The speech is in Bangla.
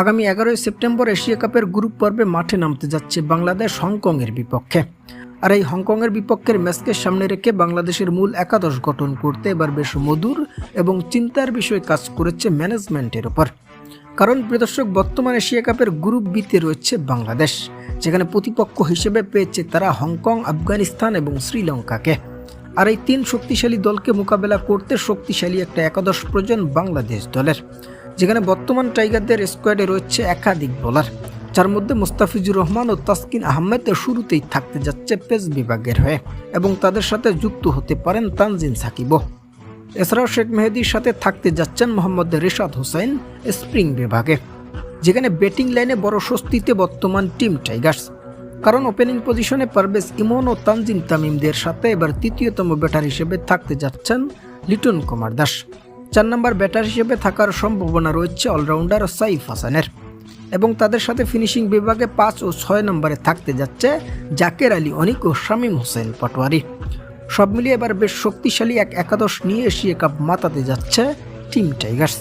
আগামী এগারোই সেপ্টেম্বর এশিয়া কাপের গ্রুপ পর্বে মাঠে নামতে যাচ্ছে বাংলাদেশ হংকংয়ের বিপক্ষে। আর এই হংকংয়ের বিপক্ষের ম্যাচকে সামনে রেখে বাংলাদেশের মূল একাদশ গঠন করতে এবার বেশ মধুর এবং চিন্তার বিষয় কাজ করেছে ম্যানেজমেন্টের ওপর। কারণ প্রদর্শক বর্তমান এশিয়া কাপের গ্রুপ বিতে রয়েছে বাংলাদেশ, যেখানে প্রতিপক্ষ হিসেবে পেয়েছে তারা হংকং, আফগানিস্তান এবং শ্রীলঙ্কাকে। আর এই তিন শক্তিশালী দলকে মোকাবেলা করতে শক্তিশালী একটা একাদশ প্রয়োজন বাংলাদেশ দলের। যেখানে বর্তমান টাইগারদের স্কোয়াডে রয়েছে একাধিক বোলার, যার মধ্যে মুস্তাফিজুর রহমান ও তাসকিন আহমেদ শুরুতেই থাকতে যাচ্ছে পেস বিভাগের হয়ে এবং তাদের সাথে যুক্ত হতে পারেন তানজিন সাকিবও। এছাড়াও শেখ মেহেদির সাথে থাকতে যাচ্ছেন মোহাম্মদ রেশাদ হোসেন স্প্রিং বিভাগে, যেখানে ব্যাটিং লাইনে বড় স্বস্তিতে বর্তমান টিম টাইগার্স। কারণ ওপেনিং পজিশনে পারভেজ ইমন ও তানজিম তামিমদের সাথে এবার তৃতীয়তম ব্যাটার হিসেবে থাকতে যাচ্ছেন লিটন কুমার দাস। চার নম্বর ব্যাটার হিসেবে থাকার সম্ভাবনা রয়েছে অলরাউন্ডার সাইফ হাসানের। এবং তাদের সাথে ফিনিশিং বিভাগে পাঁচ ও ছয় নম্বরে থাকতে যাচ্ছে জাকের আলী অনিক ও শামীম হোসেন পাটোয়ারি। সব মিলিয়ে এবার বেশ শক্তিশালী এক একাদশ নিয়ে এশিয়া কাপ মাতাতে যাচ্ছে টিম টাইগার্স।